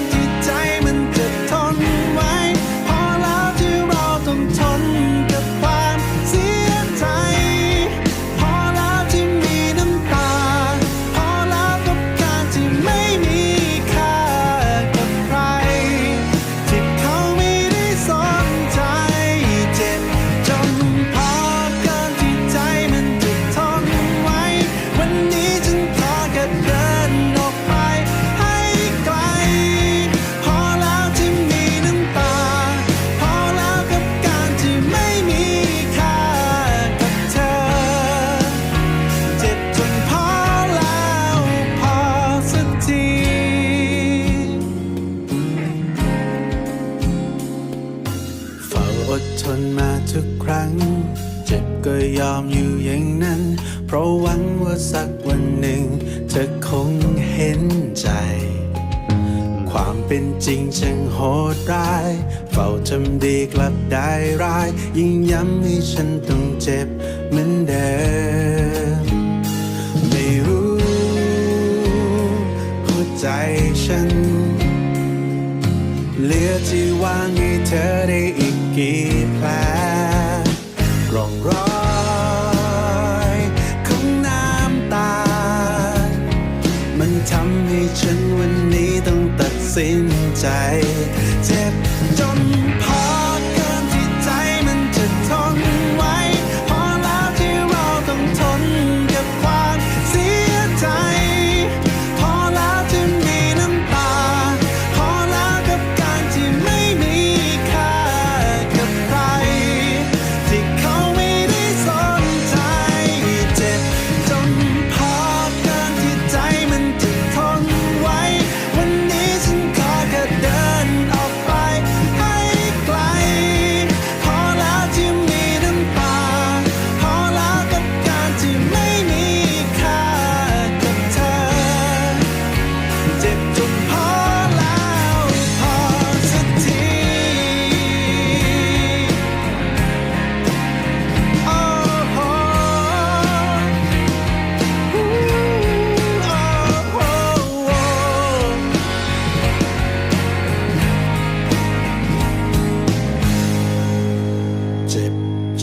น ทนมาทุกครั้ง เจ็บก็ยอมอยู่อย่างนั้น เพราะหวังว่าสักวันหนึ่งเธอคงเห็นใจ ความเป็นจริงช่างโหดร้าย เฝ้าทำดีกลับได้ร้าย ยิ่งย้ำให้ฉันต้องเจ็บเหมือนเดิม เหลือที่วางให้เธอได้อีกกี่แผลร่องรอยของน้ำตา มันทำให้ฉันวันนี้ต้องตัดสินใจเจ็บ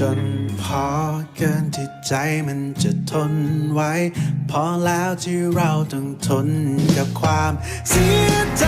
จนพอเกินที่ใจมันจะทนไว้ พอแล้วที่เราต้องทนกับความเสียใจ